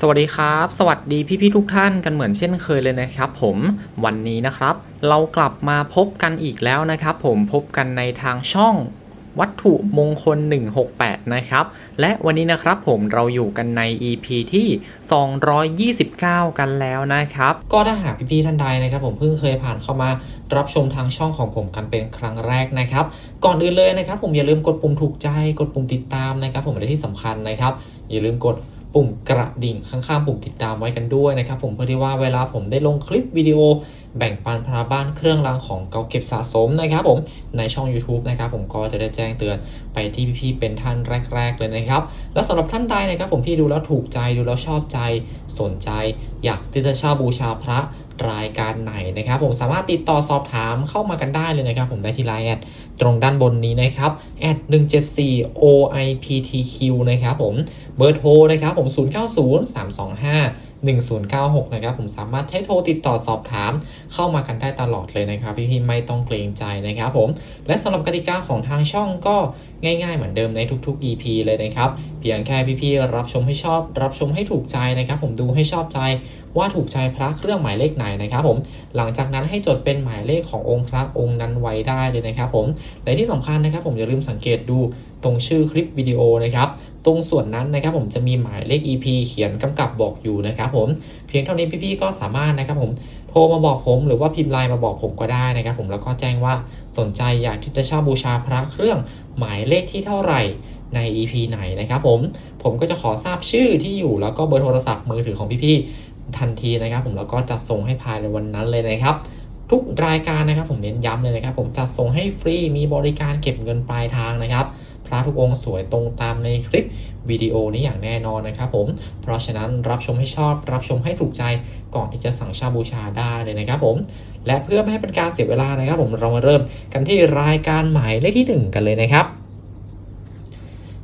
สวัสดีครับ สวัสดีพี่ๆทุกท่านกันเหมือนเช่นเคยเลยนะครับ ผมวันนี้นะครับ เรากลับมาพบกันอีกแล้วนะครับ ผมพบกันในทางช่องวัตถุมงคล 168 นะครับ และวันนี้นะครับผมเราอยู่กันใน EP ที่ 229 กันแล้วนะครับ ก็ถ้าหากพี่ๆท่านใดนะครับ ผมเพิ่งเคยผ่านเข้ามารับชมทางช่องของผมกันเป็นครั้งแรกนะครับ ก่อนอื่นเลยนะครับ ผมอย่าลืมกดปุ่มถูกใจกดปุ่มติดตามนะครับ ผมและที่สำคัญนะครับ อย่าลืมกด ปุ่มกระดิ่งข้างๆ ปุ่มติดตามไว้กันด้วยนะครับผมเพื่อที่ว่าเวลาผมได้ลงคลิปวิดีโอ แบ่งปันพาบ้านเครื่องรางของเก่าเก็บสะสมนะครับผมในช่อง YouTube นะครับผมก็จะได้แจ้งเตือนไปที่พี่ๆเป็นท่านแรก ๆ เลยนะครับ และสำหรับท่านใดนะครับผมที่ดูแล้วถูกใจดูแล้วชอบใจสนใจ อยากที่จะเช่าบูชาพระรายการไหนนะครับผมสามารถติดต่อสอบถามเข้ามากันได้เลยนะครับผมได้ที่ไลน์แอดตรงด้านบนนี้นะครับแอด174 OIPTQ นะครับผมเบอร์โทรนะครับผม 090 325 1096 นะครับผมสามารถใช้โทรติดต่อสอบถาม เข้ามากันได้ตลอดเลยนะครับพี่ๆไม่ต้องเกรงใจนะครับผมและสำหรับกติกาของทางช่องก็ง่ายๆ เหมือนเดิมในทุกๆ EP เลยนะครับ เพียงแค่พี่ๆรับชมให้ชอบ รับชมให้ถูกใจนะครับ ผมดูให้ชอบใจ ว่าถูกใจพระเครื่องหมายเลขไหนนะครับผมหลังจากนั้นให้จดเป็นหมายเลขขององค์พระองค์นั้นไว้ได้เลยนะครับผมและที่สำคัญนะครับผมอย่าลืมสังเกตดูตรงชื่อคลิปวิดีโอนะครับตรงส่วนนั้นนะครับผมจะมีหมายเลข EP เขียนกำกับบอกอยู่นะครับผมเพียงเท่านี้พี่ๆก็สามารถนะครับผมโทรมาบอกผมหรือว่าพิมพ์ไลน์มาบอกผมก็ได้นะครับผมแล้วก็แจ้งว่าสนใจอยากที่จะเช่าบูชาพระเครื่องหมายเลขที่เท่าไหร่ใน EP ไหนนะครับผม ผมก็จะขอทราบชื่อที่อยู่แล้วก็เบอร์โทรศัพท์มือถือของพี่ๆ ทันทีนะครับ ผมแล้วก็จัดส่งให้ภายในวันนั้นเลยนะครับ ทุกรายการนะครับ ผมเน้นย้ำเลยนะครับ ผมจัดส่งให้ฟรีมีบริการเก็บเงินปลายทางนะครับพระทุกองค์สวยตรงตามในคลิปวิดีโอนี้อย่างแน่นอนนะครับผม เพราะฉะนั้นรับชมให้ชอบ รับชมให้ถูกใจก่อนที่จะสั่งเช่าบูชาได้เลยนะครับผม และเพื่อไม่ให้เป็นการเสียเวลานะครับ ผมเรามาเริ่มกันที่รายการหมายเลขที่ 1 กันเลยนะครับ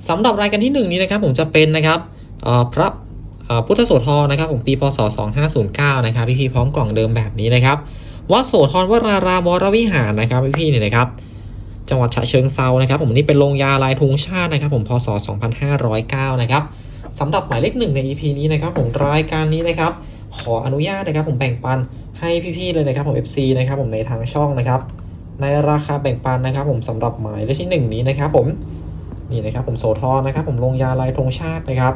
สำหรับรายการที่ 1 นี้นะครับ ผมจะเป็นนะครับพระ พุทธโสธรนะครับผมปีพศ 2509 นะครับพี่ๆพร้อมกล่องเดิมแบบนี้นะครับ วัดโสธรวรารามวรวิหารนะครับพี่ๆเนี่ยนะครับ จังหวัดฉะเชิงเซานะครับ ผมนี่เป็นโรงยาลายธงชาตินะครับ ผมพศ 2509 นะครับสำหรับหมายเลขหนึ่งใน EP นี้นะครับ ผมรายการนี้นะครับ ขออนุญาตนะครับ ผมแบ่งปันให้พี่ๆเลยนะครับ ผม FC นะครับ ผมในทางช่องนะครับ ในราคาแบ่งปันนะครับ ผมสำหรับหมายเลขที่หนึ่งนี้นะครับ ผมนี่นะครับ ผมโสธรนะครับ ผมโรงยาลายธงชาตินะครับ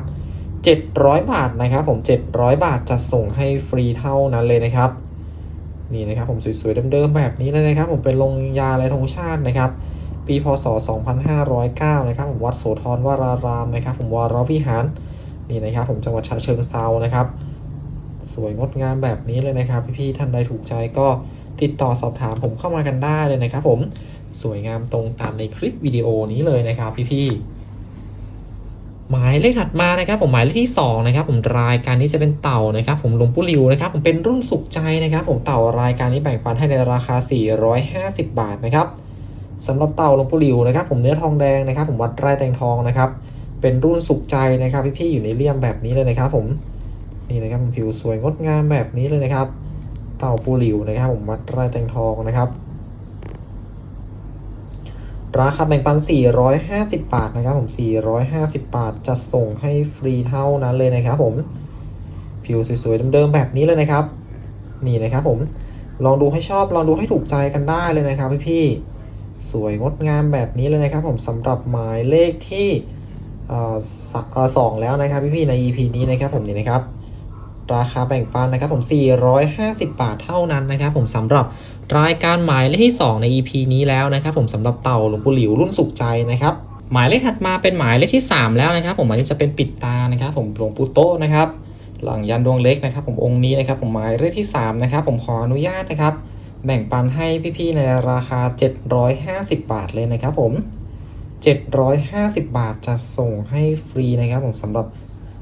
700 บาทนะครับผม 700 บาทจะส่งให้ฟรีเท่านั้นเลยนะครับ นี่นะครับผมสวยๆเดิมๆแบบนี้เลยนะครับ ผมเป็นโรงยาและธงชาตินะครับ ปีพศ 2509 นะครับ ผมวัดโสธรวรารามนะครับ ผมวรวิหารนี่นะครับ ผมจังหวัดฉะเชิงเซานะครับ สวยงดงามแบบนี้เลยนะครับ พี่ๆท่านใดถูกใจก็ติดต่อสอบถามผมเข้ามากันได้เลยนะครับ ผมสวยงามตรงตามในคลิปวิดีโอนี้เลยนะครับ พี่ๆ หมายเลขถัดมานะครับผมหมายเลขที่2นะครับผมรายการนี้จะเป็นเต่านะครับผมหลวงปู่หลิวนะครับผมเป็นรุ่นสุขใจนะครับผมเต่ารายการนี้แบ่งปันให้ในราคา 450 บาทนะครับสำหรับเต่าหลวงปู่หลิวนะครับผมเนื้อทองแดงนะครับผมวัดไร่แตงทองนะครับเป็นรุ่นสุขใจนะครับพี่ๆอยู่ในเลี่ยมแบบนี้เลยนะครับผมนี่นะครับผมผิวสวยงดงามแบบนี้เลยนะครับ เต่าปูหลิวนะครับผมวัดไร่แตงทองนะครับ ราคาแบ่งปัน 450 บาทนะครับผม 450 บาทจะส่งให้ฟรีเท่านั้นเลยนะครับผม ผิวสวยๆเดิมๆแบบนี้เลยนะครับ นี่นะครับผม ลองดูให้ชอบ ลองดูให้ถูกใจกันได้เลยนะครับพี่ๆ สวยงดงามแบบนี้เลยนะครับผมสำหรับหมายเลขที่เอ่อสะเอ่อสองแล้วนะครับพี่ๆใน EP นี้นะครับผมนี่นะครับ ราคาแบ่งปันนะครับผม 450 บาทเท่านั้นนะครับผมสำหรับรายการหมายเลขที่ 2 ใน EP นี้แล้วนะครับผมสำหรับเต่าหลวงปู่หลิวรุ่นสุขใจนะครับหมายเลขถัดมาเป็นหมายเลขที่ 3 แล้วนะครับ ผมอันนี้จะเป็นปิดตานะครับ ผมหลวงปู่โตนะครับ หลังยันดวงเล็กนะครับ ผมองค์นี้นะครับ ผมหมายเลขที่ 3 นะครับ ผมขออนุญาตนะครับ แบ่งปันให้พี่ๆในราคา 750 บาทเลยนะครับ ผม 750 บาทจะส่งให้ฟรีนะครับ ผมสำหรับ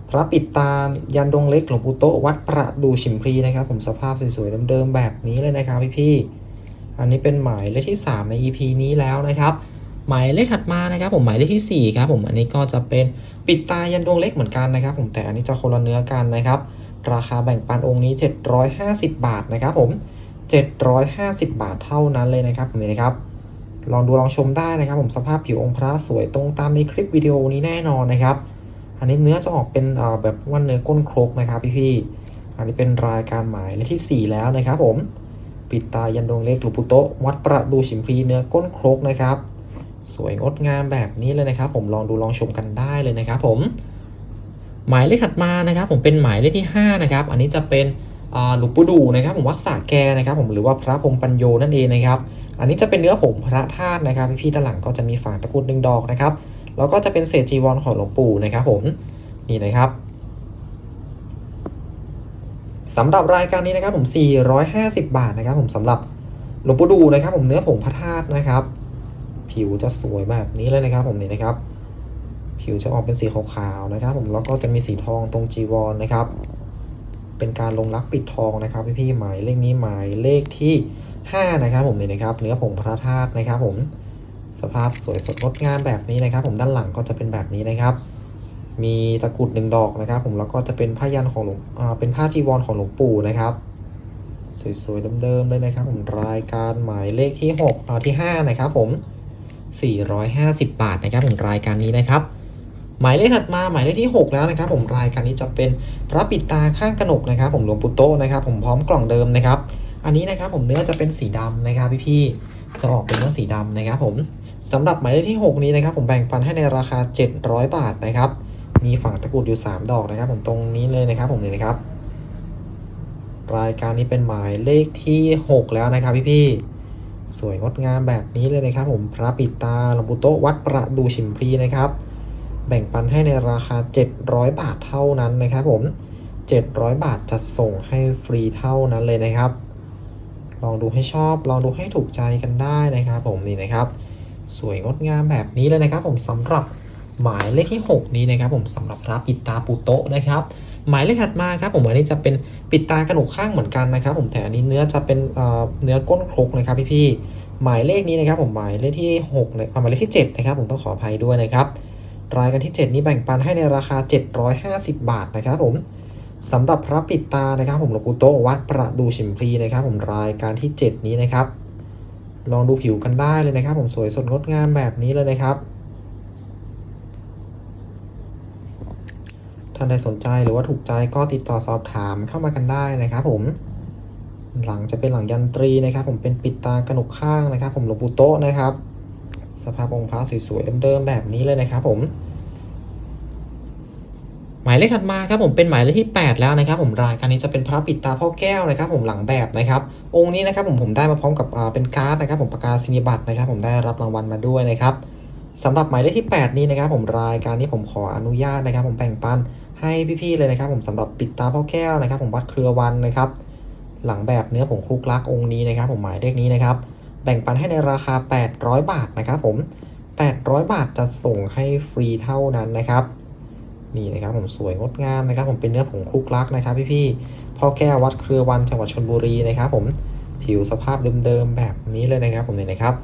พระปิดตายันดงเล็กหลวงปู่โตวัดประดูฉิมพลีนะครับ ผมสภาพสวยๆเดิมๆแบบนี้เลยนะครับพี่ๆอันนี้เป็นหมายเลขที่ 3 ใน EP นี้แล้วนะครับหมายเลขถัดมานะครับ ผมหมายเลขที่4ครับผมอันนี้ก็จะเป็นปิดตายันดวงเล็กเหมือนกันนะครับ ผมแต่อันนี้จะคนละเนื้อกันนะครับ ราคาแบ่งปันองค์นี้ 750 บาทนะครับ ผม 750 บาทเท่านั้นเลยนะครับผมนี่นะครับ ลองดูลองชมได้นะครับ ผมสภาพผิวองค์พระสวยตรงตามในคลิปวิดีโอนี้แน่นอนนะครับ อันนี้เนื้อจะออกเป็นแบบว่าเนื้อก้นครกนะครับพี่ๆอันนี้เป็นรายการหมายเลขที่ 4 แล้วนะครับผม ปิดตายันดวงเล็กหลวงปู่โตะวัดประดูฉิมพีเนื้อก้นครกนะครับ สวยงดงามแบบนี้เลยนะครับ ผมลองดูลองชมกันได้เลยนะครับ ผม หมายเลขถัดมานะครับ ผมเป็นหมายเลขที่ 5 นะครับ อันนี้จะเป็นหลวงปู่ดูนะครับผมวัดสระแกนะครับผมหรือว่าพระพรมปัญโยนั่นเองนะครับ อันนี้จะเป็นเนื้อผงพระธาตุนะครับ พี่ๆด้านหลังก็จะมีฝาตะกรุดหนึ่งดอกนะครับ แล้วก็จะเป็นเศษจีวรของหลวงปู่นะครับผมนี่นะครับสำหรับรายการนี้นะครับผม 450 บาทนะครับ ผมสำหรับหลวงปู่ดูนะครับ ผมเนื้อผงพระธาตุนะครับ ผิวจะสวยแบบนี้เลยนะครับ ผมนี่นะครับ ผิวจะออกเป็นสีขาวๆนะครับ ผมแล้วก็จะมีสีทองตรงจีวรนะครับ เป็นการลงรักปิดทองนะครับพี่ๆหมายเลขนี้หมายเลขที่ 5 นะครับ ผมนี่นะครับ เนื้อผงพระธาตุนะครับ ผม สภาพสวยสดงดงามแบบนี้นะครับ ผมด้านหลังก็จะเป็นแบบนี้นะครับ มีตะกรุดหนึ่งดอกนะครับ ผมแล้วก็จะเป็นผ้ายันของหลวงเป็นผ้าจีวรของหลวงปู่นะครับ สวยๆเดิมๆเลยนะครับ ผมรายการหมายเลขที่6อ่าที่5นะครับ ผม 450 บาทนะครับ ผมรายการนี้นะครับหมายเลขถัดมาหมายเลขที่ 6 แล้วนะครับ ผมรายการนี้จะเป็นพระปิดตาข้างกระหนกนะครับ ผมหลวงปู่โตนะครับ ผมพร้อมกล่องเดิมนะครับ อันนี้นะครับผมเนื้อจะเป็นสีดำนะครับพี่ๆจะออกเป็นเนื้อสีดำนะครับ ผม สำหรับหมายเลขที่ 6 นี้นะครับผมแบ่งปันให้ในราคา 700 บาทนะครับ มีฝั่งตะกรุดอยู่ 3 ดอกนะครับ ผมตรงนี้เลยนะครับผมนี่นะครับ รายการนี้เป็นหมายเลขที่ 6 แล้วนะครับพี่ๆสวยงดงามแบบนี้เลยนะครับ ผมพระปิดตาหลวงปู่โตวัดประดูฉิมพีนะครับ แบ่งปันให้ในราคา 700 บาทเท่านั้นนะครับผม 700 บาทจะส่งให้ฟรีเท่านั้นเลยนะครับ ลองดูให้ชอบลองดูให้ถูกใจกันได้นะครับ ผมนี่นะครับ สวยงดงามแบบนี้เลยนะครับ ผมสำหรับหมายเลขที่ 6 นี้นะครับ ผมสำหรับพระปิดตาปูโตะนะครับ หมายเลขถัดมาครับ ผมอันนี้จะเป็นปิดตากระหนกข้างเหมือนกันนะครับ ผมแต่อันนี้เนื้อจะเป็นเนื้อก้นครกนะครับพี่ๆหมายเลขนี้นะครับ ผมหมายเลขที่6เลยเอาหมายเลขที่7นะครับ ผมต้องขออภัยด้วยนะครับรายการที่ 7 นี้แบ่งปันให้ในราคา 750 บาทนะครับ ผมสำหรับพระปิดตานะครับ ผมหลวงปู่โตะวัดประดูฉิมพลีนะครับ ผมรายการที่ 7 นี้นะครับ ลองดูผิวกันได้เลยนะครับ ผมสวยสดงดงามแบบนี้เลยนะครับ ท่านใดสนใจหรือว่าถูกใจก็ติดต่อสอบถามเข้ามากันได้นะครับ ผม หลังจะเป็นหลังยันตรีนะครับ ผมเป็นปิดตากระหนกข้างนะครับ ผมหลวงปู่โตะนะครับ สภาพองค์พระสวยๆเดิมๆแบบนี้เลยนะครับ ผม หมายเลขถัดมาครับผมเป็นหมายเลขที่ 8 แล้วนะครับ ผมรายการนี้จะเป็นพระปิดตาพ่อแก้วนะครับ ผมหลังแบบนะครับ องค์นี้นะครับผมผมได้มาพร้อมกับเป็นการ์ดนะครับ ผมประกาศนียบัตรนะครับ ผมได้รับรางวัลมาด้วยนะครับสำหรับหมายเลขที่ 8 นี้นะครับ ผมรายการนี้ผมขออนุญาตนะครับ ผมแบ่งปันให้พี่ๆเลยนะครับ ผมสำหรับปิดตาพ่อแก้วนะครับ ผมวัดเครือวันนะครับ หลังแบบเนื้อผงคลุกลักองค์นี้นะครับ ผมหมายเลขนี้นะครับ แบ่งปันให้ในราคา 800 บาทนะครับ ผม 800 บาทจะส่งให้ฟรีเท่านั้นนะครับ นี่นะครับผมสวยงดงามนะครับ ผมเป็นเนื้อผงคลุกลักนะครับพี่ๆพ่อแก้ววัดเครือวันจังหวัดชลบุรีนะครับ ผมผิวสภาพเดิมๆแบบนี้เลยนะครับ ผมเนี่ยนะครับ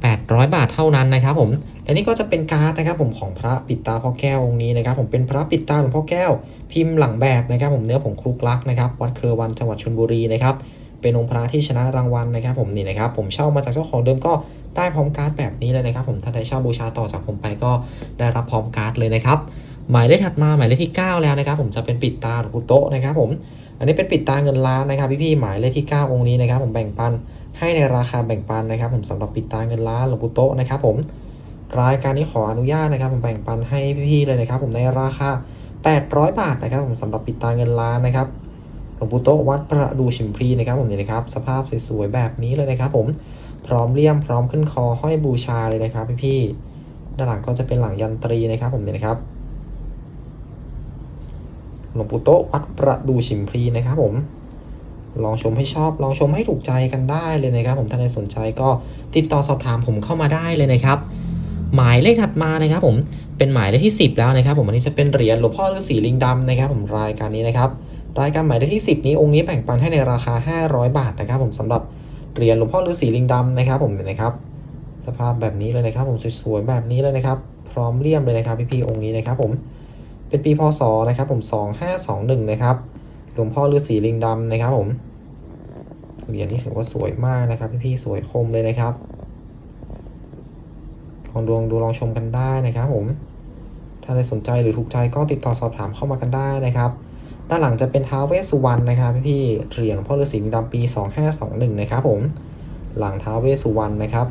800 บาทเท่านั้นนะครับ ผมและนี่ก็จะเป็นการ์ดนะครับ ผมของพระปิดตาพ่อแก้วองค์นี้นะครับ ผมเป็นพระปิดตาหลวงพ่อแก้ว พิมพ์หลังแบบนะครับ ผมเนื้อผงคลุกลักนะครับวัดเครือวันจังหวัดชลบุรีนะครับเป็นองค์พระที่ชนะรางวัลนะครับ ผมนี่นะครับ ผมเช่ามาจากเจ้าของเดิมก็ ได้พร้อมการ์ดแบบนี้เลยนะครับ ผมถ้าได้เช่าบูชาต่อจากผมไปก็ได้รับพร้อมการ์ดเลยนะครับหมายเลขถัดมาหมายเลขที่ 9 แล้วนะครับ ผมจะเป็นปิดตาหลวงปู่โตะนะครับ ผม อันนี้เป็นปิดตาเงินล้านนะครับพี่ๆหมายเลขที่ 9 องค์นี้นะครับ ผมแบ่งปันให้ในราคาแบ่งปันนะครับ ผมสำหรับปิดตาเงินล้านหลวงปู่โตะนะครับผมรายการนี้ขออนุญาตนะครับ ผมแบ่งปันให้พี่ๆเลยนะครับ ผมในราคา 800 บาทนะครับ ผมสำหรับปิดตาเงินล้านนะครับหลวงปู่โตวัดประดูฉิมพีนะครับ ผมนี่นะครับ สภาพสวยๆแบบนี้เลยนะครับ ผม พร้อมเลี่ยมพร้อมขึ้นคอห้อยบูชาเลยนะครับพี่ๆด้านหลังก็จะเป็นหลังยันตรีนะครับผมนี่นะครับหลวงปู่โตวัดประดูฉิมพลีนะครับผมลองชมให้ชอบลองชมให้ถูกใจกันได้เลยนะครับ ผมถ้าใครสนใจก็ติดต่อสอบถามผมเข้ามาได้เลยนะครับ หมายเลขถัดมานะครับ ผมเป็นหมายเลขที่ 10 แล้วนะครับ ผมอันนี้จะเป็นเหรียญหลวงพ่อฤาษีลิงดำนะครับ ผมรายการนี้นะครับ รายการหมายเลขที่ 10 นี้องค์นี้แบ่งปันให้ในราคา 500 บาทนะครับ ผมสำหรับ เหรียญหลวงพ่อฤาษีลิงดำนะครับ ผมเห็นไหมครับ สภาพแบบนี้เลยนะครับ ผมสวยๆแบบนี้เลยนะครับ พร้อมเลี่ยมเลยนะครับพี่ๆองค์นี้นะครับ ผมเป็นปีพศนะครับ ผม 2521 นะครับหลวงพ่อฤาษีลิงดำนะครับ ผมเหรียญนี้ถือว่าสวยมากนะครับ พี่ๆสวยคมเลยนะครับลองดูลองดูลองชมกันได้นะครับ ผมถถ้าใครสนใจหรือถูกใจก็ติดต่อสอบถามเข้ามากันได้นะครับ ด้านหลังจะเป็นท้าวเวสสุวรรณนะครับพี่ๆเหรียญพ่อฤาษีลิงดำปี 2521 นะครับผม หลังท้าวเวสสุวรรณนะครับ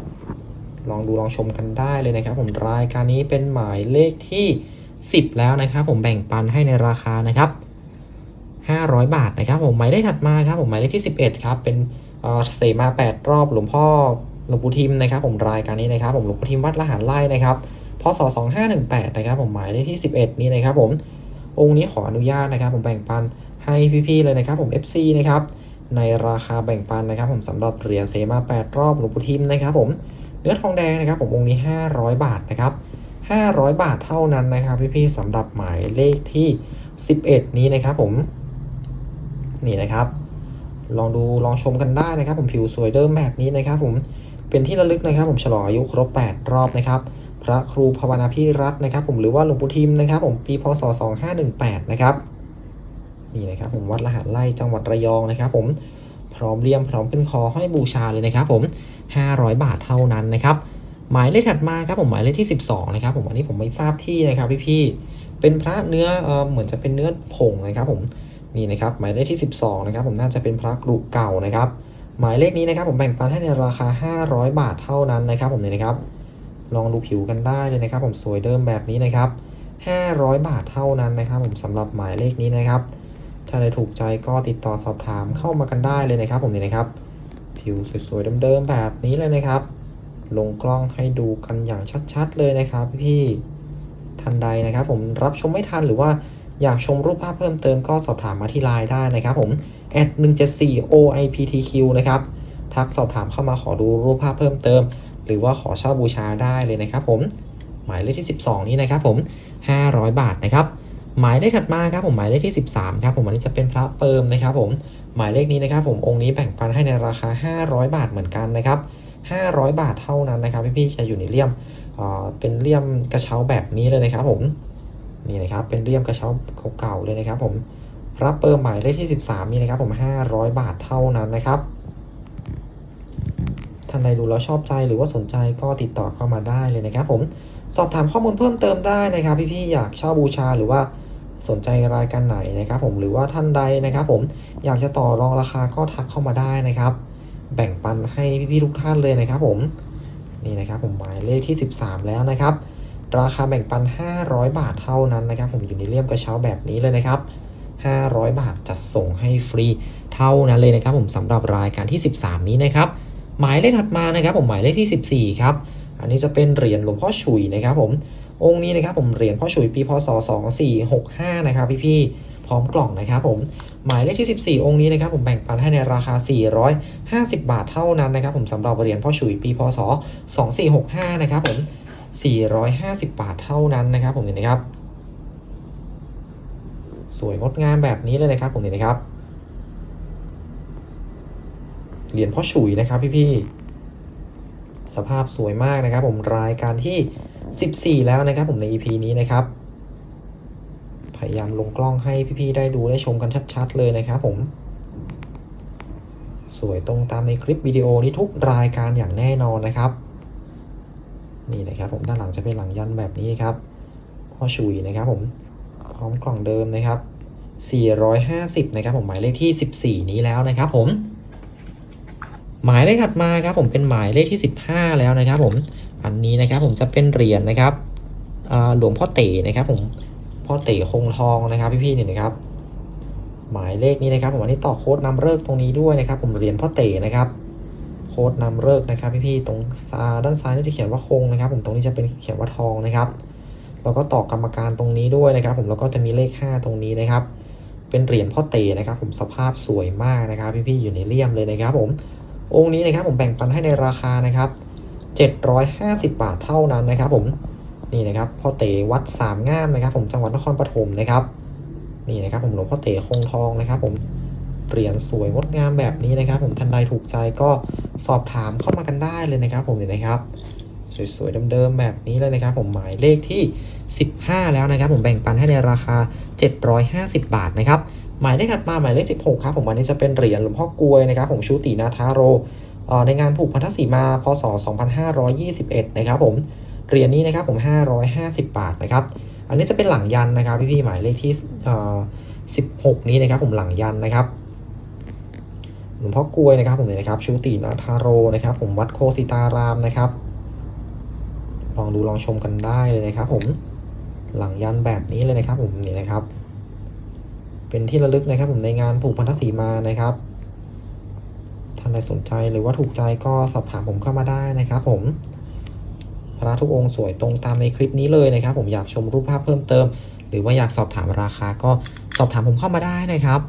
ลองดูลองชมกันได้เลยนะครับ ผมรายการนี้เป็นหมายเลขที่ 10 แล้วนะครับ ผมแบ่งปันให้ในราคานะครับ 500 บาทนะครับผมหมายเลขถัดมาครับผมหมายเลขที่ 11 ครับ เป็นเสมา 8 รอบหลวงพ่อหลวงปู่ทิมนะครับ ผมรายการนี้นะครับ ผมหลวงปู่ทิมวัดละหารไร่นะครับพศ2518 นะครับ ผมหมายเลขที่ 11 นี้นะครับผม องค์นี้ขออนุญาตนะครับ ผมแบ่งปันให้พี่ๆเลยนะครับ ผม FC นะครับในราคาแบ่งปันนะครับผมสำหรับเหรียญเสมา8รอบหลวงปู่ทิมนะครับผมเนื้อทองแดงนะครับผมองค์นี้ 500 บาทนะครับ500 บาทเท่านั้นนะครับพี่ๆสำหรับหมายเลขที่ 11 นี้นะครับผมนี่นะครับ ลองดูลองชมกันได้นะครับ ผมผิวสวยเดิมแบบนี้นะครับ ผมเป็นที่ระลึกนะครับ ผมฉลองอายุครบ 8 รอบนะครับ พระครูภาวนาพิรัตน์นะครับ ผมหรือว่าหลวงปู่ทิมนะครับ ผมปีพศ 2518 นะครับนี่นะครับ ผมวัดละหารไล่จังหวัดระยองนะครับ ผมพร้อมเลี่ยมพร้อมขึ้นคอให้บูชาเลยนะครับ ผม 500 บาทเท่านั้นนะครับ หมายเลขถัดมาครับผมหมายเลขที่ 12 นะครับ ผมอันนี้ผมไม่ทราบที่นะครับพี่ๆเป็นพระเนื้อเออเหมือนจะเป็นเนื้อผงนะครับ ผมนี่นะครับ หมายเลขที่ 12 นะครับ ผมน่าจะเป็นพระกรุเก่านะครับ หมายเลขนี้นะครับ ผมแบ่งปันให้ในราคา 500 บาทเท่านั้นนะครับ ผมเนี่ยนะครับ ลองดูผิวกันได้เลยนะครับ ผมสวยเดิมแบบนี้นะครับ 500 บาทเท่านั้นนะครับ ผมสำหรับหมายเลขนี้นะครับ ถ้าใครถูกใจก็ติดต่อสอบถามเข้ามากันได้เลยนะครับ ผมเนี่ยนะครับ ผิวสวยๆเดิมๆแบบนี้เลยนะครับ ลงกล้องให้ดูกันอย่างชัดๆ เลยนะครับ พี่ๆทันใดนะครับ ผมรับชมไม่ทันหรือว่าอยากชมรูปภาพเพิ่มเติมก็สอบถามมาที่ไลน์ได้นะครับ ผม at 174 oiptq นะครับ ทักสอบถามเข้ามาขอดูรูปภาพเพิ่มเติม หรือว่าขอเช่าบูชาได้เลยนะครับผมหมายเลขที่ 12 นี้นะครับผม 500 บาทนะครับหมายเลขถัดมาครับผมหมายเลขที่ 13ครับผมอันนี้จะเป็นพระเปิมนะครับผมหมายเลขนี้นะครับผมองค์นี้แบ่งปันให้ในราคา 500 บาทเหมือนกันนะครับ500 บาทเท่านั้นนะครับพี่ๆจะอยู่ในเลี่ยมเอ่อเป็นเลี่ยมกระเช้าแบบนี้เลยนะครับผมนี่นะครับเป็นเลี่ยมกระเช้าเก่าๆเลยนะครับผมรับเปิมหมายเลขที่ 13 นี่นะครับผม 500 บาทเท่านั้นนะครับ ท่านใดดูแล้วชอบใจหรือว่าสนใจก็ติดต่อเข้ามาได้เลยนะครับผมสอบถามข้อมูลเพิ่มเติมได้นะครับ พี่ๆอยากเช่าบูชาหรือว่าสนใจรายการไหนนะครับผมหรือว่าท่านใดนะครับ ผมอยากจะต่อรองราคาก็ทักเข้ามาได้นะครับ แบ่งปันให้พี่ๆทุกท่านเลยนะครับ ผมนี่นะครับผมหมายเลขที่ 13 แล้วนะครับ ราคาแบ่งปัน 500 บาทเท่านั้นนะครับ ผมอยู่ในเลี่ยมกระเช้าแบบนี้เลยนะครับ 500 บาทจัดส่งให้ฟรีเท่านั้นเลยนะครับ ผมสำหรับรายการที่ 13 นี้นะครับ หมายเลขถัดมานะครับผมหมายเลขที่ 14 ครับ อันนี้จะเป็นเหรียญหลวงพ่อฉุยนะครับผมองค์นี้นะครับผมเหรียญพ่อฉุยปีพศ 2465 นะครับพี่ๆพร้อมกล่องนะครับผมหมายเลขที่ 14 องค์นี้นะครับผมแบ่งปันให้ในราคา 450 บาทเท่านั้นนะครับผมสำหรับเหรียญพ่อฉุยปีพศ 2465 นะครับผม 450 บาทเท่านั้นนะครับผมเห็นนะครับ สวยงดงามแบบนี้เลยนะครับผมเห็นนะครับ เหรียญพ่อฉุยนะครับพี่ๆสภาพสวยมากนะครับ ผมรายการที่ 14 แล้วนะครับ ผมใน EP นี้นะครับ พยายามลงกล้องให้พี่ๆได้ดูได้ชมกันชัด ๆ เลยนะครับ ผม สวยตรงตามในคลิปวิดีโอนี้ทุกรายการอย่างแน่นอนนะครับ นี่นะครับผมด้านหลังจะเป็นหลังยันแบบนี้ครับพ่อฉุยนะครับ ผมพร้อมกล่องเดิมนะครับ450 นะครับผมหมายเลขที่ 14 นี้แล้วนะครับผม หมายเลขถัดมาครับผมเป็นหมายเลขที่ 15 แล้วนะครับผมอันนี้นะครับผมจะเป็นเหรียญนะครับหลวงพ่อเต๋นะครับผมพ่อเต๋คงทองนะครับพี่ๆเนี่ยนะครับ หมายเลขนี้นะครับผมอันนี้ต่อโค้ดนำเลิกตรงนี้ด้วยนะครับ ผมเหรียญพ่อเต๋นะครับ โค้ดนำเลิกนะครับพี่ๆตรงอ่าด้านซ้ายนี่จะเขียนว่าคงนะครับ ผมตรงนี้จะเป็นเขียนว่าทองนะครับแล้วก็ต่อกรรมการตรงนี้ด้วยนะครับ ผมแล้วก็จะมีเลข 5 ตรงนี้นะครับ เป็นเหรียญพ่อเต๋นะครับ ผมสภาพสวยมากนะครับ พี่ๆอยู่ในเลี่ยมเลยนะครับ ผม องค์นี้นะครับผมแบ่งปันให้ในราคานะครับ750 บาทเท่านั้นนะครับ ผมนี่นะครับพ่อเต๋วัดสามงามนะครับ ผมจังหวัดนครปฐมนะครับ นี่นะครับ ผมหลวงพ่อเต๋คงทองนะครับ ผมเหรียญสวยงดงามแบบนี้นะครับ ผมท่านใดถูกใจก็สอบถามเข้ามากันได้เลยนะครับ ผมเห็นนะครับสวยๆเดิมๆแบบนี้เลยนะครับ ผมหมายเลขที่ 15 แล้วนะครับ ผมแบ่งปันให้ในราคา 750 บาทนะครับ หมายเลขถัดมาหมายเลข 16 ครับผมวันนี้จะเป็นเหรียญหลวงพ่อกลวยนะครับผมชูตินาทาโรในงานผูกพันธสีมาพศ 2521 นะครับผมเหรียญนี้นะครับผม 550 บาทนะครับ อันนี้จะเป็นหลังยันนะครับ พี่ๆหมายเลขที่ 16 นี้นะครับผมหลังยันนะครับหลวงพ่อกลวยนะครับผมเนี่ยนะครับชูตินาทาโรนะครับ ผมวัดโคสิตารามนะครับลองดูลองชมกันได้เลยนะครับ ผมหลังยันแบบนี้เลยนะครับ ผมนี่นะครับ เป็นที่ระลึกนะครับผมในงานผูกพันธสีมานะครับท่านใดสนใจหรือว่าถูกใจก็สอบถามผมเข้ามาได้นะครับ ผมพระทุกองค์สวยตรงตามในคลิปนี้เลยนะครับ ผมอยากชมรูปภาพเพิ่มเติม หรือว่าอยากสอบถามราคาก็สอบถามผมเข้ามาได้นะครับ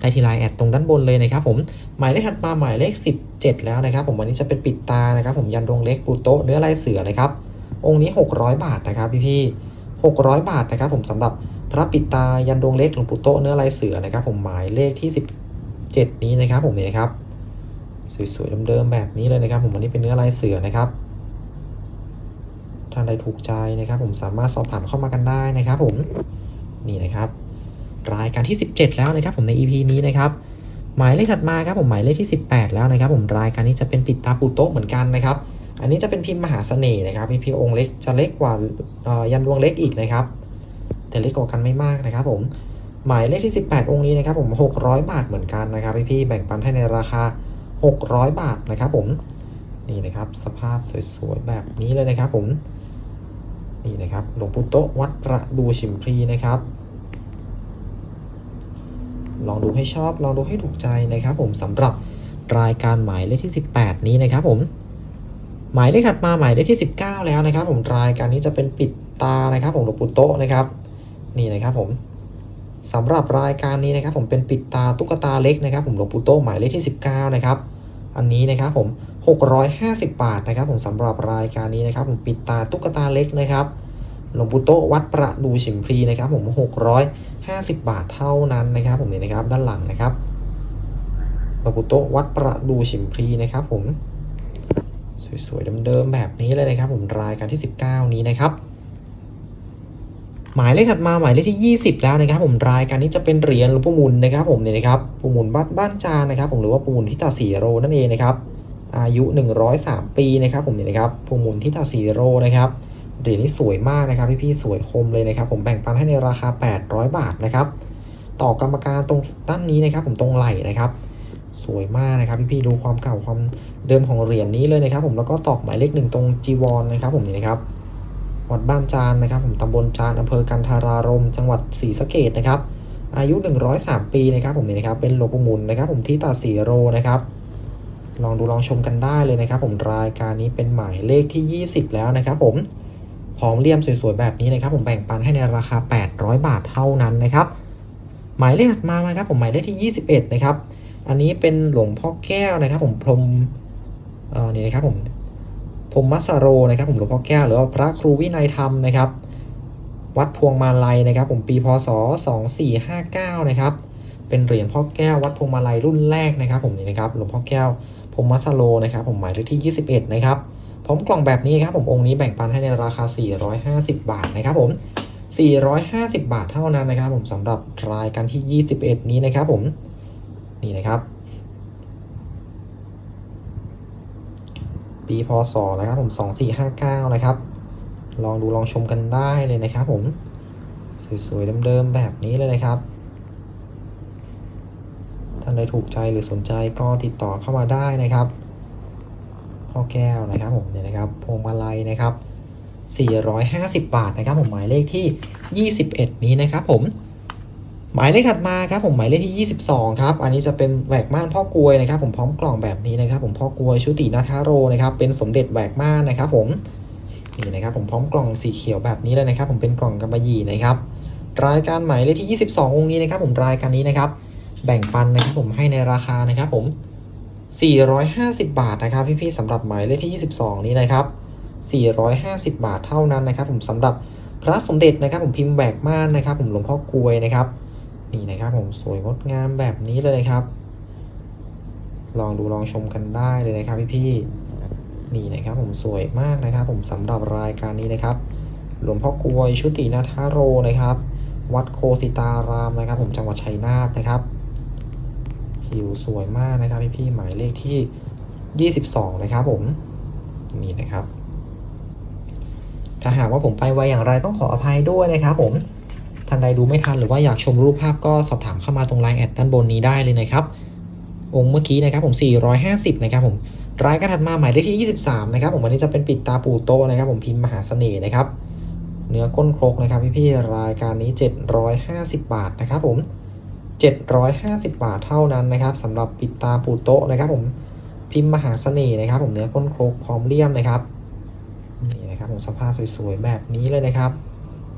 ได้ที่ไลน์แอดตรงด้านบนเลยนะครับ ผมหมายเลขถัดมาหมายเลข 17 แล้วนะครับ ผมวันนี้จะเป็นปิดตานะครับ ผมยันดวงเล็กปูโตเนื้อลายเสือนะครับ องค์นี้ 600 บาทนะครับ พี่ๆ600 บาทนะครับ ผมสำหรับ พระปิตายันดวงเล็กหลวงปู่โตเนื้อลายเสือนะครับ ผมหมายเลขที่ 17 นี้นะครับ ผมนี่นะครับ สวยๆเดิมๆแบบนี้เลยนะครับ ผมวันนี้เป็นเนื้อลายเสือนะครับท่านใดถูกใจนะครับ ผมสามารถสอบถามเข้ามากันได้นะครับ ผมนี่นะครับ รายการที่ 17 แล้วนะครับ ผมใน EP นี้นะครับ หมายเลขถัดมาครับผมหมายเลขที่ 18 แล้วนะครับ ผมรายการนี้จะเป็นปิดตาปูโต๊ะเหมือนกันนะครับอันนี้จะเป็นพิมพ์มหาเสน่ห์นะครับพี่พี่องค์เล็กจะเล็กกว่ายันดวงเล็กอีกนะครับ แต่เล็กกว่ากันไม่มากนะครับผมหมายเลขที่ 18 องค์นี้นะครับผม600 บาทเหมือนกันนะครับพี่พี่แบ่งปันให้ในราคา 600 บาทนะครับผมนี่นะครับสภาพสวยๆแบบนี้เลยนะครับผมนี่นะครับหลวงปู่โตะวัดประดูชิมพลีนะครับลองดูให้ชอบลองดูให้ถูกใจนะครับ ผมสำหรับรายการหมายเลขที่ 18 นี้นะครับ ผมหมายเลขถัดมาหมายเลขที่ 19 แล้วนะครับ ผมรายการนี้จะเป็นปิดตานะครับผมหลวงปู่โตะนะครับ นี่นะครับผมสำหรับรายการนี้นะครับ ผมเป็นปิดตาตุ๊กตาเล็กนะครับ ผมหลวงปู่โตหมายเลขที่ 19 นะครับ อันนี้นะครับผม 650 บาทนะครับ ผมสำหรับรายการนี้นะครับ ผมปิดตาตุ๊กตาเล็กนะครับหลวงปู่โตวัดประดูฉิมพลีนะครับ ผม 650 บาทเท่านั้นนะครับ ผมนี่นะครับด้านหลังนะครับหลวงปู่โตวัดประดูฉิมพลีนะครับ ผมสวยๆเดิมๆแบบนี้เลยนะครับ ผมรายการที่ 19 นี้นะครับ หมายเลขถัดมาหมายเลขที่ 20 แล้วนะครับ ผมรายการนี้จะเป็นเหรียญหลวงปู่มุนนะครับ ผมเนี่ยนะครับปู่มุนบ้านบ้านจานนะครับ ผมหรือว่าปู่มุนทิตาสีโรนั่นเองนะครับ อายุ 103 ปีนะครับ ผมเนี่ยนะครับปู่มุนทิตาสีโรนะครับเหรียญนี้สวยมากนะครับพี่ๆสวยคมเลยนะครับ ผมแบ่งปันให้ในราคา 800 บาทนะครับต่อกรรมการตรงด้านนี้นะครับ ผมตรงไหล่นะครับ สวยมากนะครับพี่ๆดูความเก่าความเดิมของเหรียญนี้เลยนะครับ ผมแล้วก็ตอกหมายเลขหนึ่งตรงจีวรนะครับ ผมนี่นะครับ วัดบ้านจานนะครับผมตำบลจานอำเภอกันทารารม จังหวัดศรีสะเกดนะครับ อายุ 103 ปีนะครับผมนี่นะครับ เป็นหลวงปู่หมุนนะครับ ผมที่ตาสีโรนะครับ ลองดูลองชมกันได้เลยนะครับ ผมรายการนี้เป็นหมายเลขที่ 20 แล้วนะครับผมพร้อมเลี่ยมสวยๆแบบนี้นะครับ ผมแบ่งปันให้ในราคา 800 บาทเท่านั้นนะครับ หมายเลขถัดมานะครับ ผมหมายเลขที่ 21 นะครับ อันนี้เป็นหลวงพ่อแก้วนะครับ ผมพรหมเอ่อนี่นะครับผม มมัสโรนะครับผมหลวงพ่อแก้วหรือว่าพระครูวินัยธรรมนะครับ วัดพวงมาลัยนะครับ ผมปีพศ 2459 นะครับ เป็นเหรียญพ่อแก้ววัดพวงมาลัยรุ่นแรกนะครับ ผมนี่นะครับหลวงพ่อแก้วพรมมัสโรนะครับ ผมหมายเลขที่ 21 นะครับพร้อมกล่องแบบนี้ครับผมองค์นี้แบ่งปันให้ในราคา 450 บาทนะครับผม 450 บาทเท่านั้นนะครับ ผมสำหรับรายการที่ 21 นี้นะครับผมนี่นะครับ ปีพศนะครับผม2459 นะครับ ลองดูลองชมกันได้เลยนะครับผม สวยๆเดิมๆแบบนี้เลยนะครับท่านใดถูกใจหรือสนใจก็ติดต่อเข้ามาได้นะครับพ่อแก้วนะครับผมเนี่ยนะครับพวงมาลัยนะครับ 450 บาทนะครับผมหมายเลขที่ 21 นี้นะครับผม หมายเลขถัดมาครับผมหมายเลขที่ 22 ครับ อันนี้จะเป็นแหวกม่านพ่อกลวยนะครับ ผมพร้อมกล่องแบบนี้นะครับ ผมพ่อกลวยชุตินาทาโรนะครับเป็นสมเด็จแหวกม่านนะครับ ผมนี่นะครับผมพร้อมกล่องสีเขียวแบบนี้เลยนะครับ ผมเป็นกล่องกำมะหยี่นะครับรายการหมายเลขที่ 22 องค์นี้นะครับ ผมรายการนี้นะครับ แบ่งปันนะครับ ผมให้ในราคานะครับ ผม 450 บาทนะครับ พี่ๆสำหรับหมายเลขที่ 22 นี้นะครับ 450 บาทเท่านั้นนะครับ ผมสำหรับพระสมเด็จนะครับ ผมพิมพ์แบกม่านนะครับ ผมหลวงพ่อกลวยนะครับ นี่นะครับผมสวยงดงามแบบนี้เลยนะครับ ลองดูลองชมกันได้เลยนะครับพี่ๆนี่นะครับผมสวยมากนะครับ ผมสำหรับรายการนี้นะครับ หลวงพ่อกวยชุตินาทาโรนะครับ วัดโคสิตารามนะครับ ผมจังหวัดชัยนาทนะครับ ผิวสวยมากนะครับพี่พี่ๆหมายเลขที่ 22 นะครับผมนี่นะครับถ้าหากว่าผมไปไวอย่างไรต้องขออภัยด้วยนะครับผม ท่านใดดูไม่ทันหรือว่าอยากชมรูปภาพก็สอบถามเข้ามาตรงไลน์แอดด้านบนนี้ได้เลยนะครับ องค์เมื่อกี้นะครับผม 450 นะครับผมรายการถัดมาหมายเลขที่ 23 นะครับผมวันนี้จะเป็นปิดตาปูโตนะครับผมพิมพ์มหาเสน่ห์นะครับ เนื้อก้นครกนะครับพี่ๆรายการนี้ 750 บาทนะครับผม 750 บาทเท่านั้นนะครับสำหรับปิดตาปูโตนะครับผมพิมพ์มหาเสน่ห์นะครับ ผมเนื้อก้นครกพร้อมเลี่ยมนะครับนี่นะครับผมสภาพสวยๆแบบนี้เลยนะครับ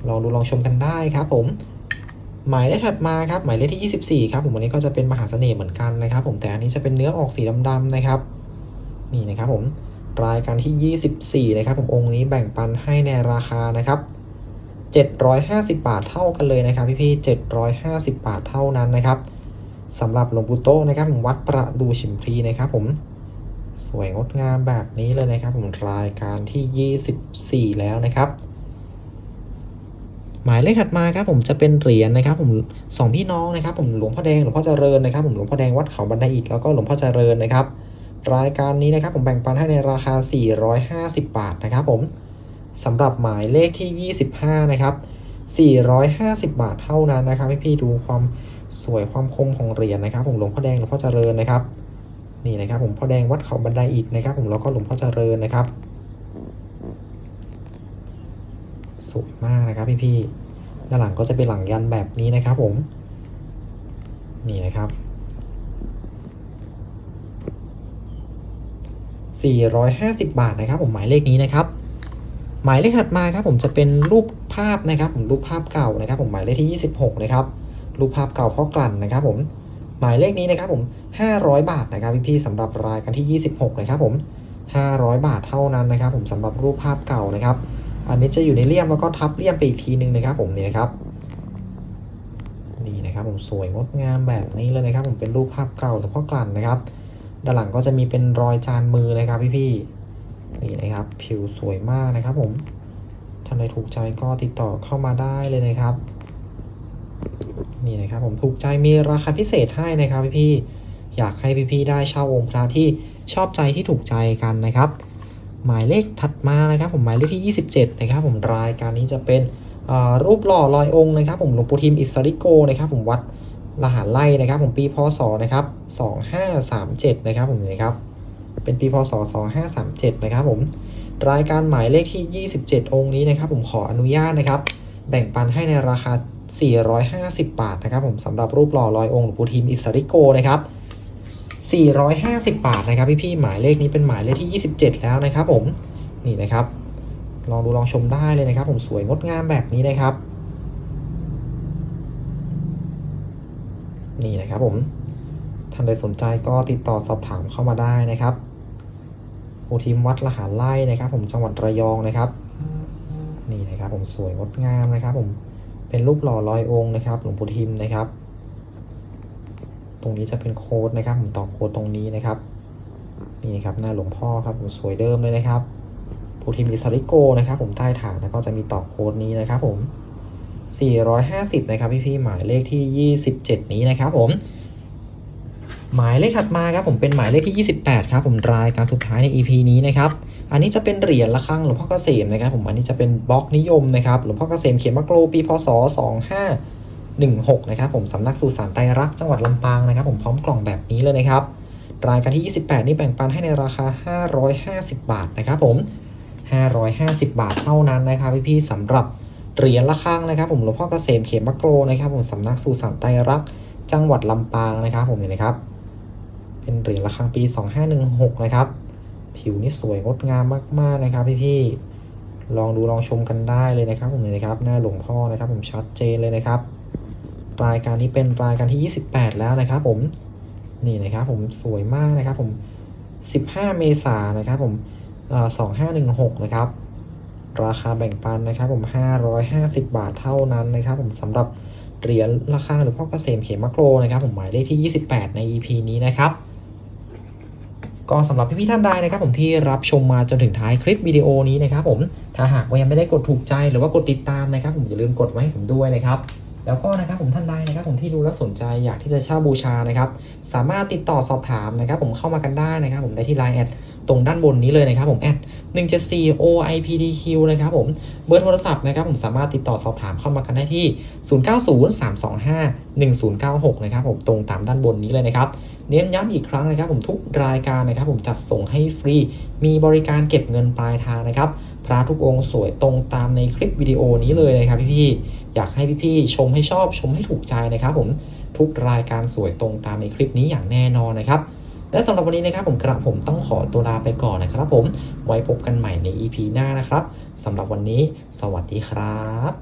ลองดูลองชมกันได้ครับผม หมายเลขถัดมาครับ หมายเลขที่ 24 ครับผมวันนี้ก็จะเป็นมหาเสน่ห์เหมือนกันนะครับ ผมแต่อันนี้จะเป็นเนื้อออกสีดำๆนะครับ นี่นะครับผมรายการที่ 24 นะครับ ผมองค์นี้แบ่งปันให้ในราคานะครับ 750 บาทเท่ากันเลยนะครับ พี่ๆ750 บาทเท่านั้นนะครับสำหรับหลวงปู่โตนะครับผมวัดประดูฉิมพลีนะครับผมสวยงดงามแบบนี้เลยนะครับ ผมรายการที่ 24 แล้วนะครับ หมายเลขถัดมาครับผมจะเป็นเหรียญนะครับผมสองพี่น้องนะครับผมหลวงพ่อแดงหลวงพ่อเจริญนะครับผมหลวงพ่อแดงวัดเขาบันไดอิฐแล้วก็หลวงพ่อเจริญนะครับ รายการนี้นะครับผมแบ่งปันให้ในราคา 450 บาทนะครับผมสำหรับหมายเลขที่ 25 นะครับ 450 บาทเท่านั้นนะครับให้พี่ดูความสวยความคมของเหรียญนะครับ ผมหลวงพ่อแดงหลวงพ่อเจริญนะครับนี่นะครับผมพ่อแดงวัดเขาบันไดอิฐนะครับ ผมแล้วก็หลวงพ่อเจริญนะครับ สวยมากนะครับพี่ๆด้านหลังก็จะเป็นหลังยันแบบนี้นะครับผม นี่นะครับ 450 บาทนะครับ ผมหมายเลขนี้นะครับ หมายเลขถัดมาครับ ผมจะเป็นรูปภาพนะครับ ผมรูปภาพเก่านะครับ ผมหมายเลขที่ 26 นะครับ รูปภาพเก่าพ่อกลั่นนะครับ ผมหมายเลขนี้นะครับผม 500 บาทนะครับพี่ๆสำหรับรายการที่ 26 นะครับผม 500 บาทเท่านั้นนะครับ ผมสำหรับรูปภาพเก่านะครับ อันนี้จะอยู่ในเลี่ยมแล้วก็ทับเลี่ยมไปอีกทีหนึ่งนะครับผมนี่นะครับนี่นะครับผมสวยงดงามแบบนี้เลยนะครับ ผมเป็นรูปภาพเก่าหลวงพ่อกลั่นนะครับด้านหลังก็จะมีเป็นรอยจานมือนะครับพี่ๆนี่นะครับ ผิวสวยมากนะครับ ผมท่านใดถูกใจก็ติดต่อเข้ามาได้เลยนะครับ นี่นะครับ ผมถูกใจมีราคาพิเศษให้นะครับพี่ๆอยากให้พี่ๆได้เช่าองค์พระที่ชอบใจที่ถูกใจกันนะครับ หมายเลขถัดมานะครับผมหมายเลขที่ 27 นะครับผมรายการนี้จะเป็นรูปหล่อลอยองค์นะครับผมหลวงปู่ทิมอิสริโกนะครับผมวัดรหัสไล่นะครับผมปีพศนะครับ2537นะครับผมนะครับเป็นปีพศ2537นะครับผมรายการหมายเลขที่ 27 องค์นี้นะครับผมขออนุญาตนะครับแบ่งปันให้ในราคา 450 บาทนะครับผมสำหรับรูปหล่อลอยองค์หลวงปู่ทิมอิสริโกนะครับ 450 บาทนะครับพี่ๆหมายเลขนี้เป็นหมายเลขที่ 27 แล้วนะครับผมนี่นะครับ ลองดูลองชมได้เลยนะครับ ผมสวยงดงามแบบนี้นะครับ นี่นะครับผมท่านใดสนใจก็ติดต่อสอบถามเข้ามาได้นะครับปูทีมวัดละหารไล่นะครับ ผมจังหวัดระยองนะครับ นี่นะครับผมสวยงดงามนะครับ ผมเป็นรูปหล่อลอยองค์นะครับ หลวงปู่ทิมนะครับ รงนี้จะเป็นโค้ดนะครับ ผมต่อโค้ดตรงนี้นะครับ นี่ครับหน้าหลวงพ่อครับผมสวยเดิมเลยนะครับปูทิมอิสริโกนะครับ ผมใต้ฐานแล้วก็จะมีต่อโค้ดนี้นะครับผม 450 นะครับพี่ๆหมายเลขที่ 27 นี้นะครับผม หมายเลขถัดมาครับผมเป็นหมายเลขที่ 28 ครับผมรายการสุดท้ายใน EP นี้นะครับอันนี้จะเป็นเหรียญระฆังหลวงพ่อเกษมนะครับผมอันนี้จะเป็นบล็อกนิยมนะครับหลวงพ่อเกษมเขมมะโกรปีพศ 16นะครับผมสำนักสุสานไตรรักจังหวัดลำปางนะครับผมพร้อมกล่องแบบนี้เลยนะครับรายการที่ 28 นี่แบ่งปันให้ในราคา 550 บาทนะครับผม 550 บาทเท่านั้นนะครับพี่ๆสำหรับเหรียญระฆังนะครับผมหลวงพ่อเกษมเขมมะโกรนะครับผมสำนักสุสานไตรรักจังหวัดลำปางนะครับผมเห็นไหมครับ เป็นเหรียญระฆังปี 2516 นะครับ ผิวนี่สวยงดงามมากๆนะครับพี่ๆลองดูลองชมกันได้เลยนะครับผมเห็นไหมครับ หน้าหลวงพ่อนะครับผมชัดเจนเลยนะครับ รายการนี้เป็นรายการที่ 28 แล้วนะครับผมนี่นะครับผมสวยมากนะครับผม 15 เมษายนนะครับผม2516 นะครับ ราคาแบ่งปันนะครับผม 550 บาทเท่านั้นนะครับผมสำหรับเหรียญราคาหรือพ่อเกษมเขมมะโกรนะครับ ผมหมายเลขที่ 28 ใน EP นี้นะครับ ก็สำหรับพี่ๆท่านใดนะครับ ผมที่รับชมมาจนถึงท้ายคลิปวิดีโอนี้นะครับ ผมถ้าหากว่ายังไม่ได้กดถูกใจหรือว่ากดติดตามนะครับ ผมอย่าลืมกดไว้ให้ผมด้วยนะครับ แล้วก็นะครับผมท่านใดนะครับผมที่ดูแล้วสนใจอยากที่จะเช่าบูชานะครับสามารถติดต่อสอบถามนะครับผมเข้ามากันได้นะครับผมได้ที่ไลน์แอดตรงด้านบนนี้เลยนะครับผมแอด174 OIPDQ นะครับผมเบอร์โทรศัพท์นะครับผมสามารถติดต่อสอบถามเข้ามากันได้ที่ 0903251096 นะครับผมตรงตามด้านบนนี้เลยนะครับ เน้นย้ำอีกครั้งนะครับ ผมทุกรายการนะครับ ผมจัดส่งให้ฟรี มีบริการเก็บเงินปลายทางนะครับ พระทุกองค์สวยตรงตามในคลิปวิดีโอนี้เลยนะครับพี่ๆอยากให้พี่ๆชมให้ชอบชมให้ถูกใจนะครับ ผมทุกรายการสวยตรงตามในคลิปนี้อย่างแน่นอนนะครับและสำหรับวันนี้นะครับผมกระผมต้องขอตัวลาไปก่อนนะครับ ผมไว้พบกันใหม่ใน EP หน้านะครับสำหรับวันนี้ สวัสดีครับ